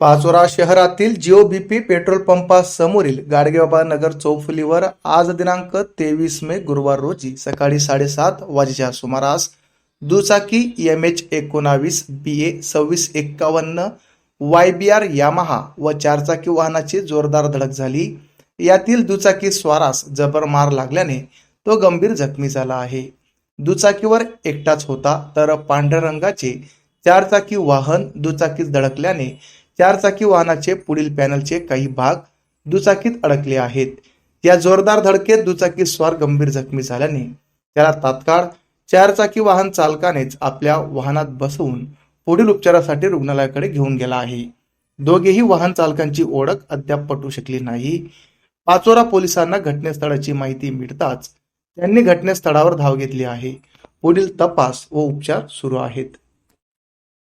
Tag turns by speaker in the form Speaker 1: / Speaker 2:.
Speaker 1: पाचोरा शहरातील Jio BP petrol पंपासमोरील गाडगेबाबा नगर चौफुलीवर आज दिनांक तेवीस मे गुरुवार रोजी सकाळी साडेसात वाजेच्या सुमारास दुचाकी एम एच एकोणावीस बी ए सव्वीस एक्कावन्न वाय बी आर यामाहा व चारचाकी वाहनाची जोरदार धडक झाली. यातील दुचाकी स्वारास जबर मार लागल्याने तो गंभीर जखमी झाला आहे. दुचाकीवर एकटाच होता तर पांढऱ्या रंगाचे चारचाकी वाहन दुचाकीस धडकल्याने चारचाकी वाहनाचे पुढील पॅनलचे काही भाग दुचाकीत अडकले आहेत. या जोरदार धडकेत दुचाकी स्वार गंभीर जखमी झाल्याने त्याला तात्काळ चारचाकी वाहन चालकानेच आपल्या वाहनात बसवून पुढील उपचारासाठी रुग्णालयाकडे घेऊन गेला आहे. दोघेही वाहन चालकांची ओळख अद्याप पटू शकली नाही. पाचोरा पोलिसांना घटनास्थळाची माहिती मिळताच त्यांनी घटनास्थळावर धाव घेतली आहे. पुढील तपास व उपचार सुरू आहेत.